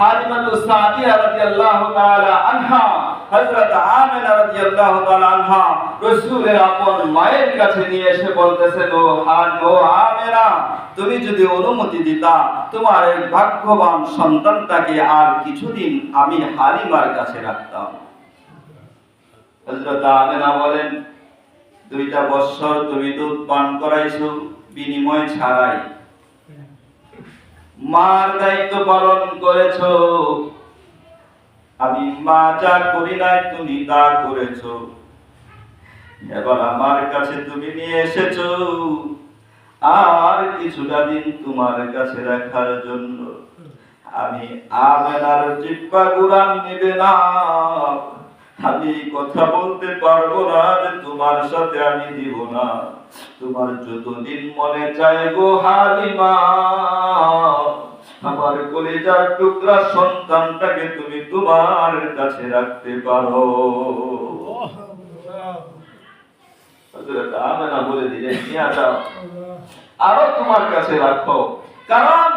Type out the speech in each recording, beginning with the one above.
হালিমাতু সাদিয়া রাদিয়াল্লাহু তাআলা আনহা, হযরত রাদিয়াল্লাহু তাআলা আনহা রাসূলের আপন মায়ের কাছে নিয়ে এসে তুমি যদি অনুমতি দিতা, তোমার এই ভাগ্যবান সন্তানটাকে আর কিছুদিন আমি হালিমার কাছে রাখতাম। হযরত আমিনা বলেন, দুইটা বছর তুমি দুধ পান করাইছো, বিনিময় ছাড়াই মার দায়িত্ব পালন করেছ। আমি মা যা করি নাই, তুমি তা করেছ। এবার আমার কাছে তুমি নিয়ে এসেছ। আর কিছুটা দিন তোমার কাছে রাখার জন্য। আমি আমেনার জিব্বা গুরান নিবে না। আমি কথা বলতে পারব না যে তোমার সাথে আমি দিব না। তোমার যতদিন মনে চায় গো হালিমা, আমার টুকরা সন্তানটাকে তুমি তোমার কাছে রাখতে পারো। বলে আরও তোমার কাছে রাখো। কারণ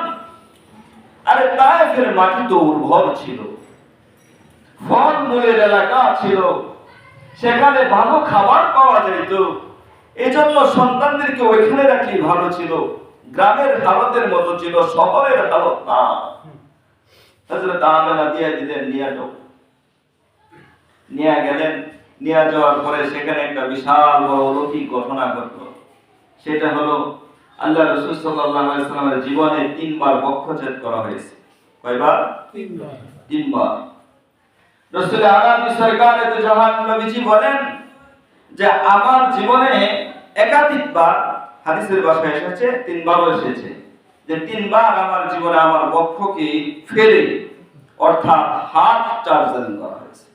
আরে তায়েফের মাটি তো উর্বর ছিল। ফল মূলের এলাকা ছিল। সেখানে ভালো খাবার পাওয়া যেত। এজন্য সন্তানদেরকে ওইখানে রাখলে ভালো ছিল। গ্রামের হালতের মতো ছিল শহরের হালত না। হযরত আমেনা দিয়ে দিলেন নিয়ে যাও। নিয়ে গেলেন নিয়ে যাওয়ার পরে সেখানে একটা বিশাল বড় অলৌকিক ঘটনা ঘটলো। সেটা হলো আল্লাহ রসুল সাল্লাল্লাহু জীবনে তিনবার বক্ষচ্ছেদ করা হয়েছে। কয়বার? তিনবার। রসুল আরবি সরকার তো জাহান নবীজি বলেন যে আমার জীবনে একাধিকবার হাদিসের ভাষায় এসেছে তিনবারও এসেছে। যে তিনবার আমার জীবনে আমার বক্ষকে ফেরে অর্থাৎ হাত চার্জারিং করা হয়েছে।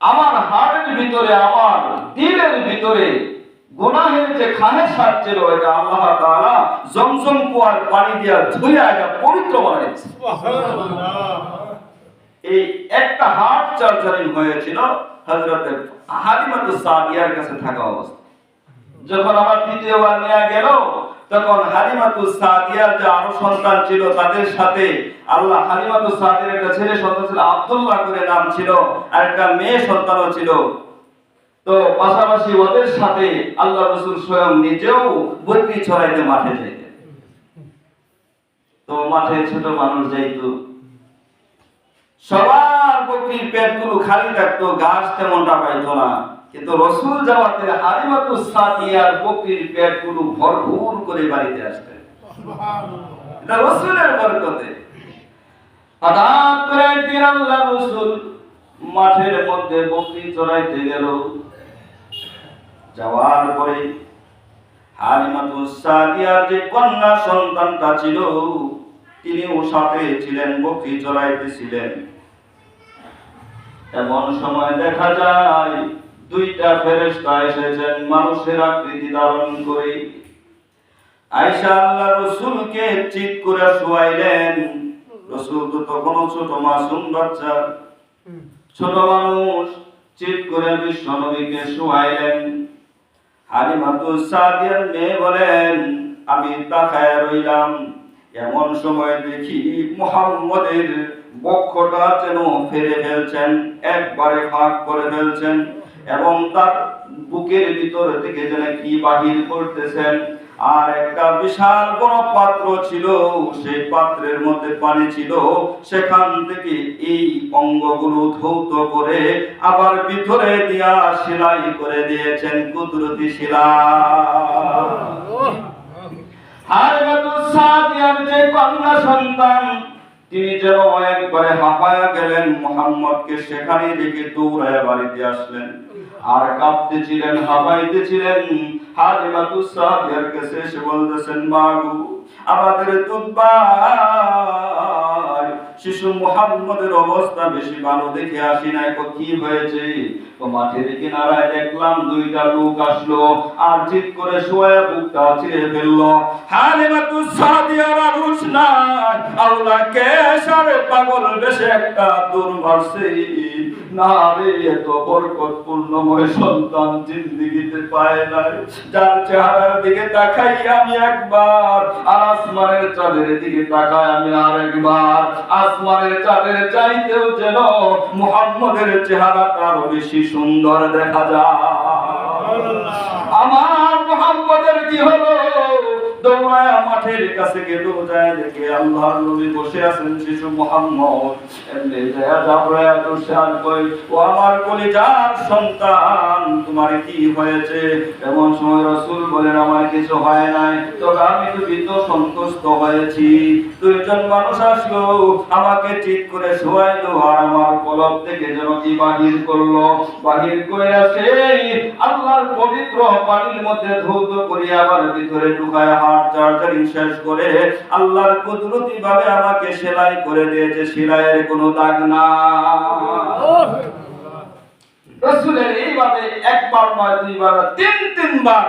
আমার হার্টের ভিতরে, আমার দিলের ভিতরে গুনাহের যে খানে ছিল, এটা আল্লাহ তাআলা জমজম কুয়ার পানি দিয়া ধুইয়া এটা পবিত্র বানাইছে এই একটা হার্ট সার্জারি হয়েছিল সাদিয়ার কাছে থাকা যখন আমার নিয়ে গেল, তখন হালিমাতু সাদিয়ার যে আরও সন্তান ছিল, তাদের সাথে আল্লাহ হালিমাতু সাদিয়ার একটা ছেলে সন্তান ছিল আব্দুল্লাহ করে নাম ছিল, আর একটা মেয়ে সন্তানও ছিল। তো পাশাপাশি ওদের সাথে আল্লাহ রসুল স্বয়ং নিজেও বকরি ছড়াইতে মাঠে যেতেন তো মাঠে ছোট মানুষ যাইতো সবার বকরির পেটগুলো খালি থাকতো ঘাস তেমনটা পাইতো না। কিন্তু রসুল যাওয়াতে হালিমাতু সাদিয়ার বকরির পেটগুলো ভরপুর করে বাড়িতে আসতেন। এটা রসুলের বরকতে। হঠাৎ করে একদিন আল্লাহ রসুল মাঠের মধ্যে বকরি চড়াইতে গেল। যাওয়ার পরে হালিমাতু সাদিয়ার যে কন্যা সন্তানটা ছিল তিনিও সাথে ছিলেন, বকরি চড়াইতেছিলেন এমন সময় দেখা যায়, দুইটা ফেরেশতা এসেছেন, মানুষের আকৃতি ধারণ করে আল্লাহ রসুলকে চিৎ করে শুয়াইলেন। রসুল তো তখনও ছোট মাসুম বাচ্চা। ছোট মানুষ চিৎ করে বিশ্ব নবীকে শুয়াইলেন। হালিমাতু সাদিয়ার মেয়ে বলেন, আমি তাকায় রইলাম। এমন সময় দেখি মুহাম্মদের বক্ষটা যেন ফেরে ফেলছেন, একবারে ফাঁক করে ফেলছেন এবং তার বুকের ভিতর থেকে যেন কি বাহির করতেছেন। আর একটা বিশাল বড় পাত্র ছিল, সেই পাত্রের মধ্যে পানি ছিল। সেখান থেকে এই অঙ্গগুলো ধৌত করে আবার ভিতরে দিয়া সেলাই করে দিয়েছেন কুদরতি শিলা যে কন্যা সন্তান, তিনি যেন একবারে হাঁপায়া গেলেন, মোহাম্মদকে সেখানে রেখে দৌড়ায় বাড়িতে আসলেন। আর কাঁপতেছিলেন, হাঁপাইতেছিলেন। সাদিয়ার কাছে এসে বলতেছেন মাগু আমাদের দুধ শিশু মোহাম্মদের অবস্থা বেশি ভালো দেখে আসি নাই কো কি হয়েছে? তো মাঠের কিনারায় দেখলাম দুইটা লোক আসলো, আর চিৎ করে শোয়া বুকটা ছিঁড়ে ফেলল। হালিমাতু সাদিয়া মানুষ না আল্লাহ কেশারে পাগল বেশে একটা দূর মারছে। না রে এত বরকতপূর্ণময় সন্তান জিন্দিগিতে পায় নাই। যার চেহারার দিকে তাকাই আমি একবার আর আসমানের চাঁদের দিকে তাকাই আমি আর একবার আসমানের চাঁদের চাইতেও যেন মুহাম্মদের চেহারাটা আরও বেশি সুন্দর দেখা যায়। আমার মোহাম্মদের কি হলো? দৌড়ায় মাঠের কাছে দেখে আল্লাহর নবী বসে আছেন শিশু মোহাম্মদ। এমনি যায় দুশান কই ও আমার কলিজার সন্তান, তোমার কি হয়েছে? এমন সময় রাসূল বলেন, আমার কিছু হয় নাই, তবে আমি তো সন্তুষ্ট হয়েছি। দুইজন মানুষ আসলো, আমাকে ঠিক করে শোয়াইলো, আর আমার কলব থেকে যেন কি বাহির করল? বাহির করে সেই আল্লাহর পবিত্র পানির মধ্যে ধৌত করে আবার ভিতরে ঢুকায় হাত চার্জারিং শেষ করে আল্লাহর কুদরতি ভাবে আমাকে সেলাই করে দিয়েছে, সেলাইয়ের কোনো দাগ না রসুলের এইভাবে একবার নয়, দুইবার, তিন, তিনবার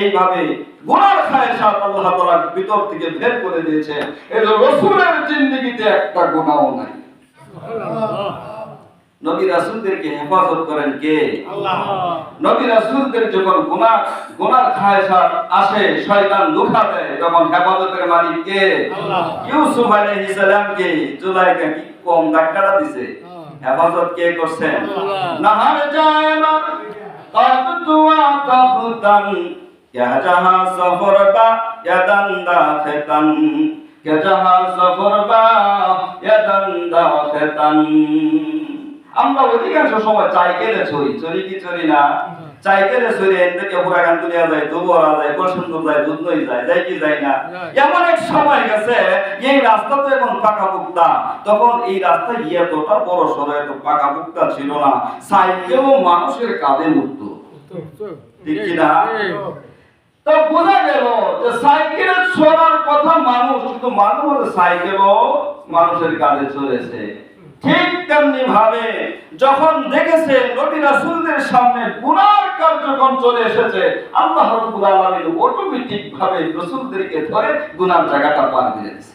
এইভাবে গুনার খায় সাত আল্লাহ তাআলা ভিতর থেকে বের করে দিয়েছে। এই রসুলের জিন্দেগিতে একটা গুনাহও নাই। নবী রাসূলদেরকে হেফাজত করেন কে? আল্লাহ। নবী রাসূলদের যখন গুনাহ গুনার খায়সাত আসে শয়তান ধোঁকা দেয় তখন হেফাজতের মালিক কে? আল্লাহ। ইউসুফ আলাইহিস সালাম কে জুলাইকা কি কম ধাক্কাটা দিছে? হেফাজত কে করছেন নাহার জায়বা তাত তাফতান তাহতান ইয়া জাহা সফরতা দান্দা দাফতান কে জাহা সফরবা দান্দা দাফতান আমরা অধিকাংশ সময় চাইকেলে চড়ি চড়ি কি চড়ি না? চাইকেলে চড়ি পুরা গান তুলিয়া যায় দুবরা যায় বসন্ত যায় যায় যায় কি যায় না? এমন এক সময় গেছে এই রাস্তা তো এখন পাকা পুক্তা তখন এই রাস্তা এতটা বড় সড়ো এত পাকা পুক্তা ছিল না। সাইকেলও মানুষের কাঁধে উঠতো ঠিক কি না? তো বোঝা গেল যে সাইকেলে চড়ার কথা মানুষ কিন্তু মাঝে সাইকেলও মানুষের কাঁধে চলেছে। ঠিক তেমনি ভাবে যখন দেখেছে নবী রাসূলদের সামনে গুনার কার্যক্রম চলে এসেছে আল্লাহ রাব্বুল আলামিন অটোমেটিক ভাবে রাসূলদেরকে ধরে গুনার জায়গাটা পার করে দিয়েছে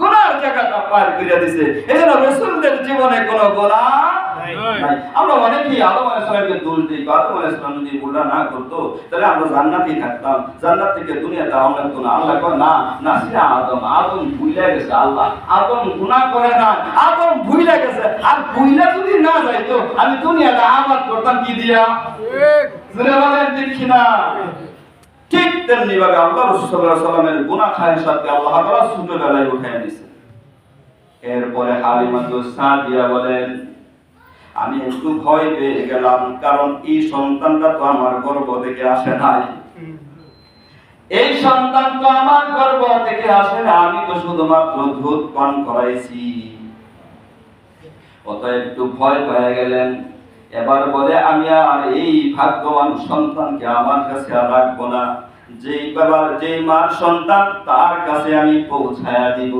গুনার জায়গাটা পার করে দিয়েছে এজন্য রাসূলদের জীবনে কোনো। নাই। আমরা অনেকেই আদম আলাইহিস সালামকে দোষ দিই না করতো, তাহলে আমরা জান্নাতেই থাকতাম। জান্নাত থেকে দুনিয়াতে আমরা না আল্লাহ না না আদম আদম গেছে আল্লাহ। আদম গুনাহ করে না, আদম গেছে। আর যদি না যাইতো, আমি দুনিয়াতে আবাদ করতাম কি দিয়া? না ঠিক আল্লাহ সাথে আল্লাহ তাআলা ছোটবেলায় এরপরে হালিমাতু সাদিয়া বলেন আমি একটু ভয় পেয়ে গেলাম, কারণ এই সন্তানটা তো আমার গর্ভ থেকে আসে নাই। এই সন্তান তো আমার গর্ভ থেকে আসে না আমি তো শুধুমাত্র দুধ পান করাইছি। অতএব একটু ভয় পেয়ে গেলেন। এবার বলে, আমি আর এই ভাগ্যবান সন্তানকে আমার কাছে আর রাখব না। যেই বাবার যেই মার সন্তান, তার কাছে আমি পৌঁছায়া দিব।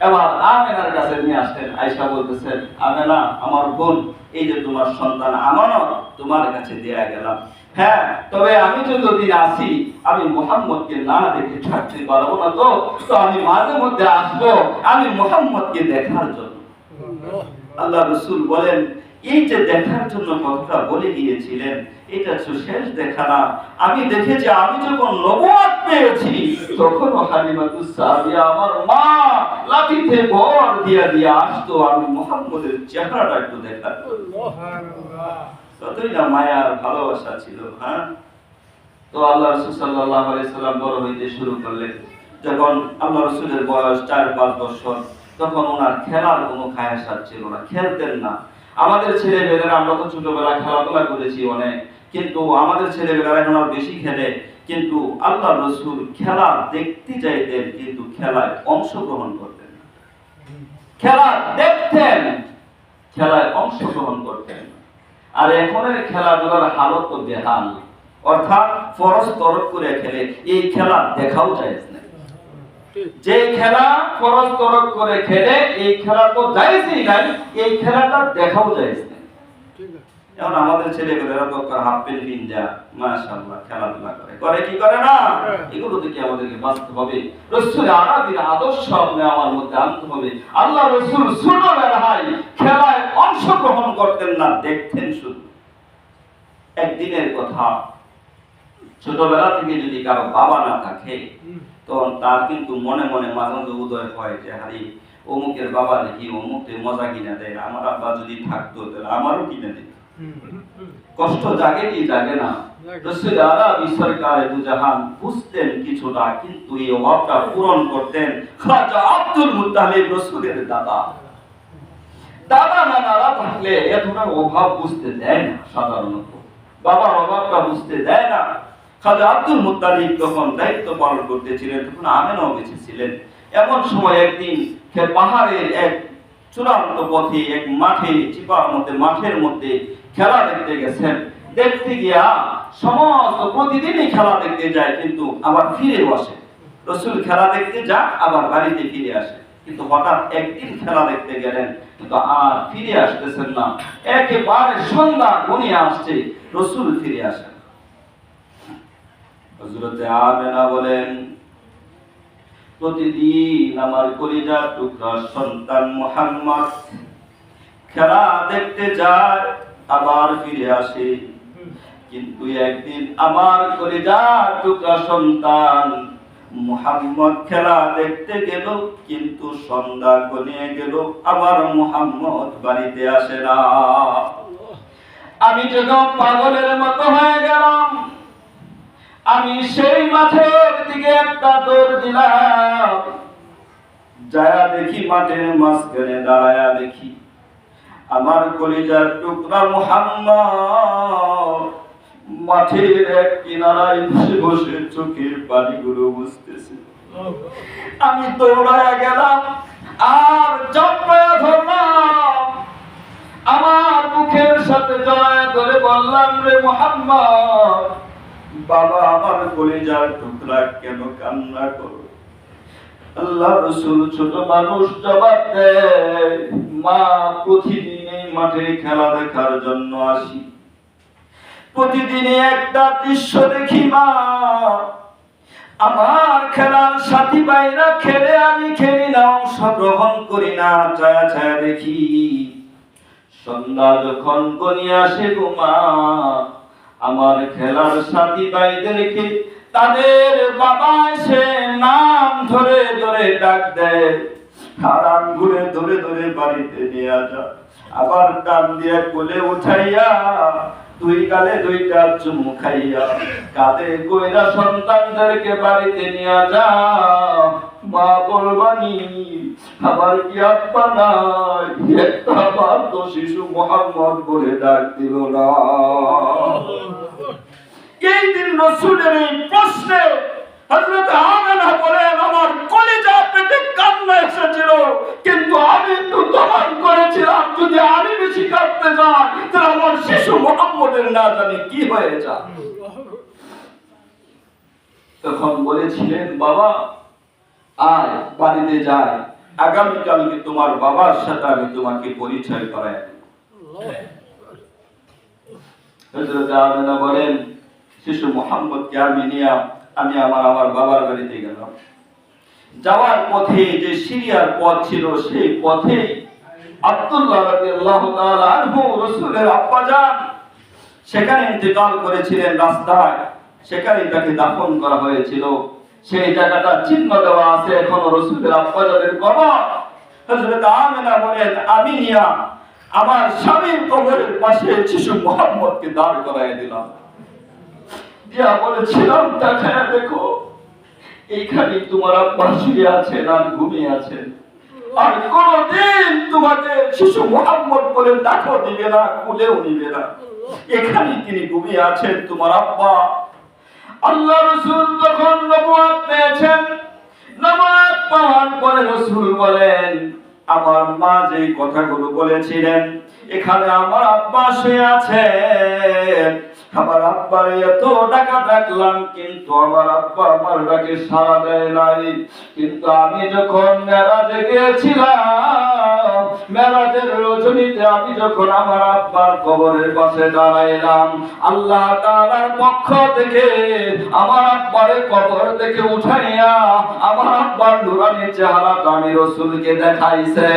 এবার আমেনার কাছে নিয়ে আসতেন আয়সা বলতেছেন আমেনা আমার বোন এই যে তোমার সন্তান আমানত তোমার কাছে দেয়া গেলাম হ্যাঁ তবে আমি তো যদি আসি আমি মোহাম্মদকে না দেখে থাকতে পারব না তো তো আমি মাঝে মধ্যে আসব আমি মোহাম্মদকে দেখার জন্য। আল্লাহ রসুল বলেন এই যে দেখার জন্য কথাটা বলে গিয়েছিলেন এটা তো শেষ দেখা না। আমি দেখেছি আমি যখন নবুয়াত পেয়েছি তখন হালিমাতুস সাদিয়া আমার মা লাঠিতে ভর দিয়া দিয়া আসতো আমি মোহাম্মদের চেহারাটা একটু দেখার কতই না মায়ার ভালোবাসা ছিল হ্যাঁ? তো আল্লাহ রসুল সাল্লাহ সাল্লাম বড় হইতে শুরু করলেন। যখন আল্লাহ রসুলের বয়স চার পাঁচ বছর তখন ওনার খেলার কোনো খায়াসাত ছিল না খেলতেন না। আমাদের ছেলেমেয়েরা, আমরা তো ছোটবেলা খেলাধুলা করেছি অনেক, কিন্তু আমাদের ছেলেমেয়েরা এখন আর বেশি খেলে। কিন্তু আল্লাহ রসুল খেলা দেখতে চাইতেন, কিন্তু খেলায় অংশগ্রহণ করতেন। খেলা দেখতেন, খেলায় অংশগ্রহণ করতেন আর এখনের খেলাধুলার হালত তো বেহাল। অর্থাৎ ফরজ তরফ করে খেলে, এই খেলা দেখাও যায় যে খেলা খরচ তরক করে খেলে এই খেলা তো যাইজই নাই এই খেলাটা দেখাও যাইজ নাই। এখন আমাদের ছেলেগুলোরা তো হাফ প্যান্ট পিন্দা মাশাআল্লাহ খেলাধুলা করে। করে কি করে না? এগুলো থেকে আমাদেরকে বাঁচতে হবে। রসুল আরবির আদর্শ আপনি আমার মধ্যে আনতে হবে। আল্লাহ রসুল ছোটবেলায় খেলায় অংশগ্রহণ করতেন না দেখতেন শুধু। একদিনের কথা ছোটবেলা থেকে যদি কারও বাবা না থাকে তখন তার কিন্তু মনে মনে মাঝে মাঝে উদয় হয় যে হারি অমুকের বাবা দেখি অমুককে মজা কিনা দেয় আমার আব্বা যদি থাকতো তাহলে আমারও কিনে দিত। কষ্ট জাগে কি জাগে না? বুঝতেন কিছুটা কিন্তু এই অভাবটা পূরণ করতেন খাজা আব্দুল মুত্তালিব রসুলের দাদা। দাদা নানারা থাকলে এতটা অভাব বুঝতে দেয় না সাধারণত। বাবার অভাবটা বুঝতে দেয় না। খাজা আব্দুল মুত্তালিব তখন দায়িত্ব পালন করতেছিলেন, তখন আমেনাও বেঁচে ছিলেন। এমন সময় একদিন পাহাড়ের এক চূড়ান্ত পথে, এক মাঠে, চিপার মধ্যে, মাঠের মধ্যে খেলা দেখতে গেছেন। দেখতে গিয়া সমস্ত প্রতিদিনই খেলা দেখতে যায়, কিন্তু আবার ফিরে বসে রসুল খেলা দেখতে যা আবার বাড়িতে ফিরে আসে। কিন্তু হঠাৎ একদিন খেলা দেখতে গেলেন, কিন্তু আর ফিরে আসতেছেন না। একেবারে সন্ধ্যা ঘনিয়ে আসছে, রসুল ফিরে আসেন। হজরতে আমেনা বলেন, প্রতিদিন আমার টুকরা সন্তান মোহাম্মদ খেলা দেখতে যায়, আবার ফিরে আসে। কিন্তু একদিন আমার টুকরা সন্তান মুহাম্মদ খেলা দেখতে গেল, কিন্তু সন্ধ্যা গনিয়ে গেল, আবার মুহাম্মদ বাড়িতে আসে না। আমি যখন পাগলের মতো হয়ে গেলাম আমি সেই মাঠের দিকে একটা দৌড় দিলাম। যায়া দেখি মাঠের মাঝখানে দাঁড়ায়া দেখি। আমার কলিজার টুকরা মুহাম্মদ। মাঠের এক কিনারায় বসে বসে চোখের পানিগুলো বুঝতেছে। আমি দৌড়ায়া গেলাম, আর জপয়া ধরলাম। আমার মুখের সাথে জড়ায় ধরে বললাম, রে মোহাম্মদ বাবা, আমার কলিজার টুকরা কেন কান্না করো? আল্লাহ রসুল, ছোট মানুষ জবাব মা প্রতিদিন এই মাঠে খেলা দেখার জন্য আসি। প্রতিদিনই একটা দৃশ্য দেখি, মা। আমার খেলার সাথী বাইরা খেলে, আমি খেলি না, অংশগ্রহণ করি না, ছায়া ছায়া দেখি। সন্ধ্যা যখন গনিয়ে আসে গো মা আমার খেলার সাথী ভাইদেরকে তাদের বাবা সে নাম ধরে ধরে ডাক দেয়। ঘুরে ধরে ধরে বাড়িতে নিয়ে আসা আবার টান দিয়ে কোলে উঠাইয়া দুই গালে দুইটা চুমু খাইয়া কাঁধে কইরা সন্তানদেরকে বাড়িতে নিয়ে যা মা বলবানি আমার কি আত্মা নাই? একটা তো শিশু মোহাম্মদ বলে ডাক দিল না। এই দিন রসুলের এই প্রশ্নে হযরত আমেনা বলেন, আমার কলিজা পেটে কান্না এসেছিল, কিন্তু আমি দমন করেছিলাম যদি তাহলে আমার শিশু মোহাম্মদের না কি হয়ে যায়। তখন বলেছিলেন, বাবা, আয়, বাড়িতে যাই। আগামীকালকে তোমার বাবার সাথে আমি তোমাকে পরিচয় করাই বলেন, শিশু মোহাম্মদকে আমি নিয়ে, আমি আমার আমার বাবার বাড়িতে গেলাম। যাওয়ার পথে যে সিরিয়ার পথ ছিল, সেই পথে আমার স্বামীর পাশে শিশু দাঁড় দিলাম। বলেছিলাম, দেখো এইখানে তোমার আব্বা শুয়ে আছেন আর ঘুমিয়ে আছেন। আর কোনদিন তোমাকে শিশু মোহাম্মদ বলে ডাকও দিবে না কুলেও নিবে না। এখানে তিনি ডুবে আছেন, তোমার আব্বা। আল্লাহ রসুল তখন নবুয়াত পেয়েছেন। নবুয়াত পাওয়ার পরে রসুল বলেন, আমার মা যে কথাগুলো বলেছিলেন এখানে আমার আব্বা শুয়ে আছেন আমার আব্বার এত টাকা ডাকলাম কিন্তু আমার আব্বা আমার ডাকে সাড়া দেয় নাই। কিন্তু আমি যখন মেরাজে গিয়েছিলাম, মেরাজের রজনীতে আমি যখন আমার আব্বার কবরের পাশে দাঁড়াইলাম, আল্লাহ তাআলার পক্ষ থেকে আমার আব্বারে কবর থেকে উঠাইয়া আমার আব্বার নুরানি চেহারাটা আমি রসুলকে দেখাইছে।